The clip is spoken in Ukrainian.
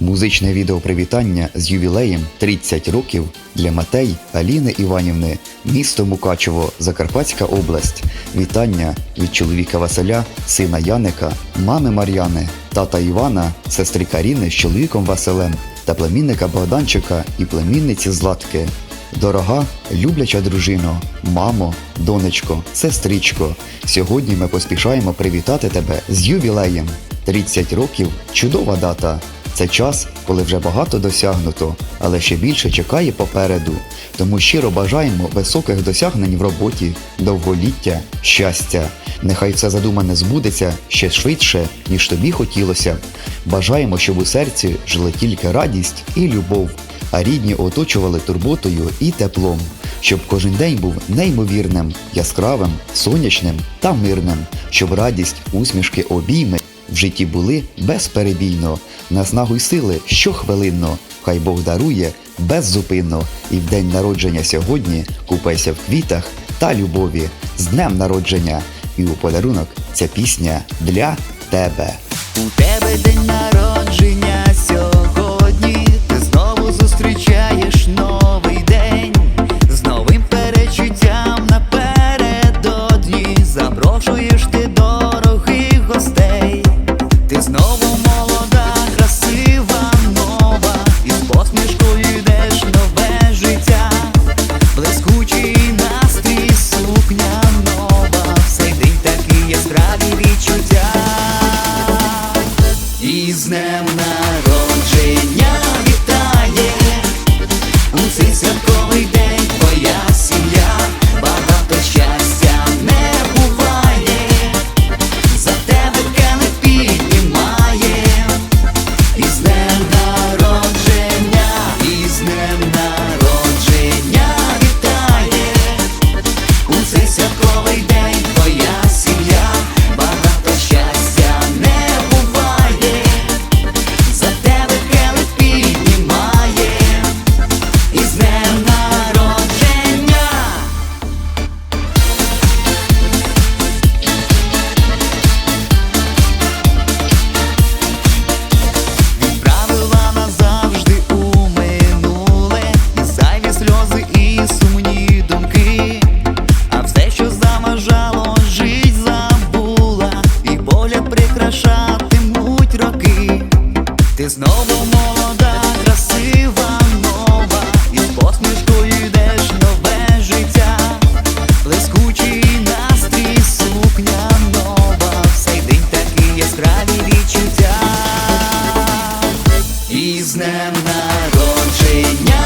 Музичне відео привітання з ювілеєм 30 років для Матей Аліни Іванівни, місто Мукачево, Закарпатська область. Вітання від чоловіка Василя, сина Яника, мами Мар'яни, тата Івана, сестри Каріни з чоловіком Василем та племінника Богданчика і племінниці Златки. Дорога, любляча дружино, мамо, донечко, сестричко. Сьогодні ми поспішаємо привітати тебе з ювілеєм. 30 років чудова дата. Це час, коли вже багато досягнуто, але ще більше чекає попереду. Тому щиро бажаємо високих досягнень в роботі, довголіття, щастя. Нехай все задумане збудеться ще швидше, ніж тобі хотілося. Бажаємо, щоб у серці жили тільки радість і любов, а рідні оточували турботою і теплом, щоб кожен день був неймовірним, яскравим, сонячним та мирним, щоб радість, усмішки, обійми в житті були безперебійно, наснагу й сили щохвилинно, хай Бог дарує беззупинно, і в день народження сьогодні купайся в квітах та любові. З днем народження, і у подарунок ця пісня для тебе. У тебе день народження молода, красива, нова, і посмішкою йдеш нове життя, блискучий настрій, сукня нова, Всей день такі яскраві відчуття. І з днем народження